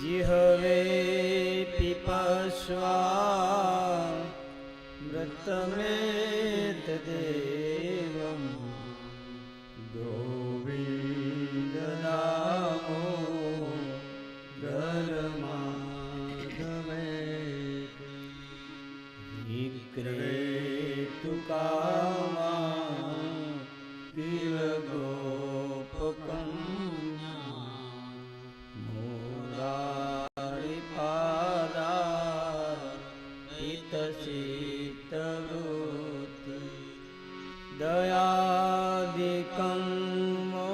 जिहवे पिपस्वा व्रतमेतदेवं यादिकं वो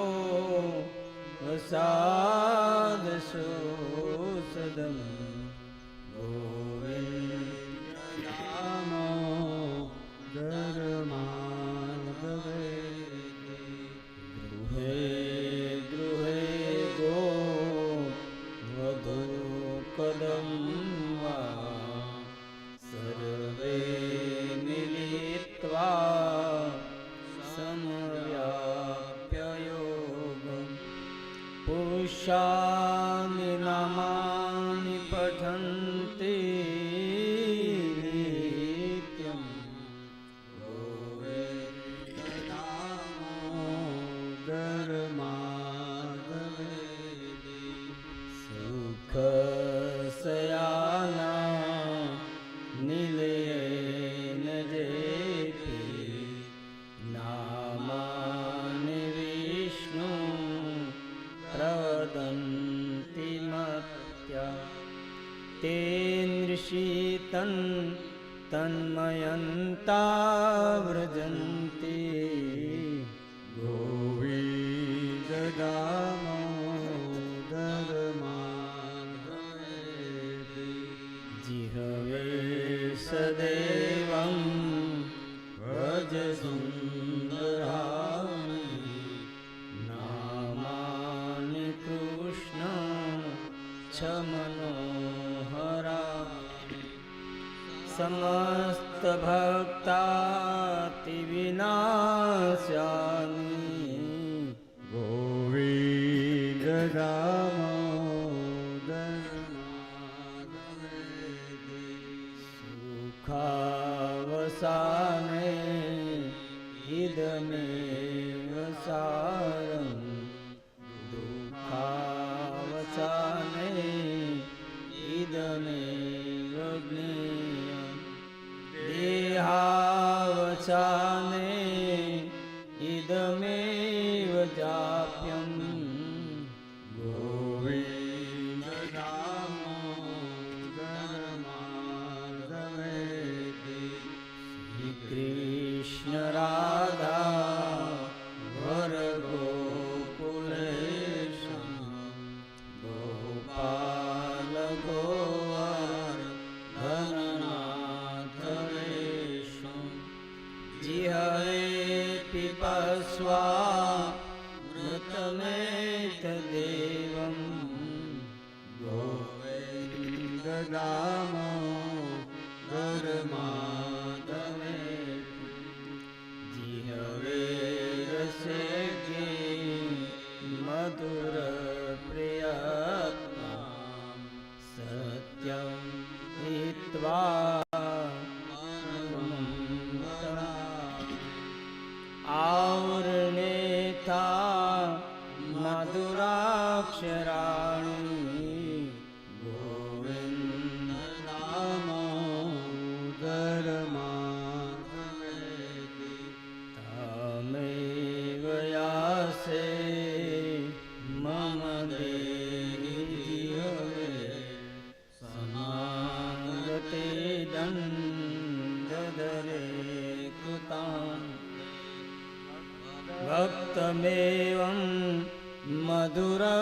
वसादशोसदं गोविन्दनामो धर्मार्गवे गृहे गृहे गो वधूकदम् पुरुषानि नामानि पठन्ति नित्यं गोविन्दनामोदरमाधवेदि શીતન તન્મયંતા વ્રજંતિ ગોવિંદ જીહવે સદેવ વ્રજ સુંદરા નામાન કૃષ્ણ છ મનોહરા समस्तभक्तातिविनाशानि गोविन्ददामोदरमाधवेति सुखावसाने इदमेव सारं chan पिपस्वा मृतमेतदेवं गोविन्दनामो धर्माधवे जिहवे रसेगे मधुरप्रियत्मा सत्यं हित्वा ભક્તમેવં મધુરસુભક્તા